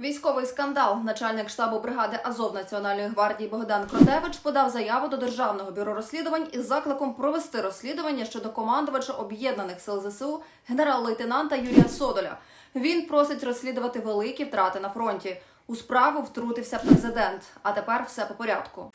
Військовий скандал. Начальник штабу бригади Азов Національної гвардії Богдан Кротевич подав заяву до Державного бюро розслідувань із закликом провести розслідування щодо командувача об'єднаних сил ЗСУ генерал-лейтенанта Юрія Содоля. Він просить розслідувати великі втрати на фронті. У справу втрутився президент. А тепер все по порядку.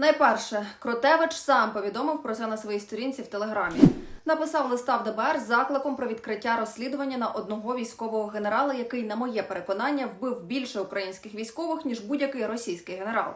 Найперше, Кротевич сам повідомив про це на своїй сторінці в телеграмі. Написав листа в ДБР з закликом про відкриття розслідування на одного військового генерала, який, на моє переконання, вбив більше українських військових ніж будь-який російський генерал.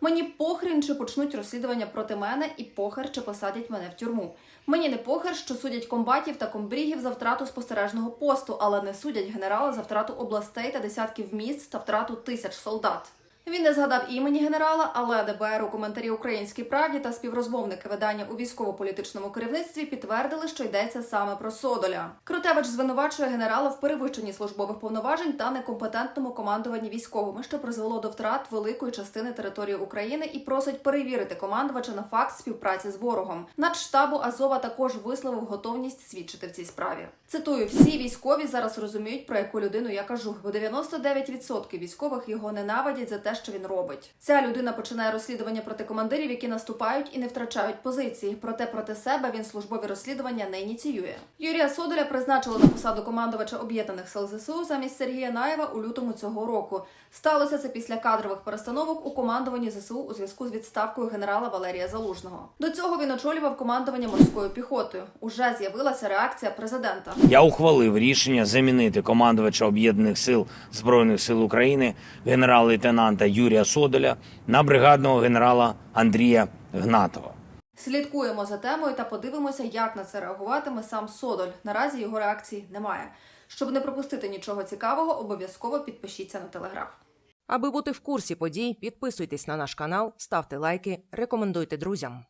Мені похрін, чи почнуть розслідування проти мене, і похер, чи посадять мене в тюрму. Мені не похер, що судять комбатів та комбрігів за втрату спостережного посту, але не судять генерала за втрату областей та десятків міст та втрату тисяч солдат. Він не згадав імені генерала, але ДБР у коментарі Українській правді та співрозмовники видання у військово-політичному керівництві підтвердили, що йдеться саме про Содоля. Крутевич звинувачує генерала в перевищенні службових повноважень та некомпетентному командуванні військовими, що призвело до втрат великої частини території України, і просить перевірити командувача на факт співпраці з ворогом. Надштабу Азова також висловив готовність свідчити в цій справі. Цитую: всі військові зараз розуміють, про яку людину я кажу, бо 99% військових його ненавидять за те, що він робить. Ця людина починає розслідування проти командирів, які наступають і не втрачають позиції. Проте проти себе він службові розслідування не ініціює. Юрія Содоля призначили на посаду командувача об'єднаних сил ЗСУ замість Сергія Наєва у лютому цього року. Сталося це після кадрових перестановок у командуванні ЗСУ у зв'язку з відставкою генерала Валерія Залужного. До цього він очолював командування морською піхотою. Уже з'явилася реакція президента. Я ухвалив рішення замінити командувача об'єднаних сил збройних сил України генерал-лейтенанта Юрія Содоля на бригадного генерала Андрія Гнатова. Слідкуємо за темою та подивимося, як на це реагуватиме сам Содоль. Наразі його реакції немає. Щоб не пропустити нічого цікавого, обов'язково підпишіться на телеграф. Аби бути в курсі подій, підписуйтесь на наш канал, ставте лайки, рекомендуйте друзям.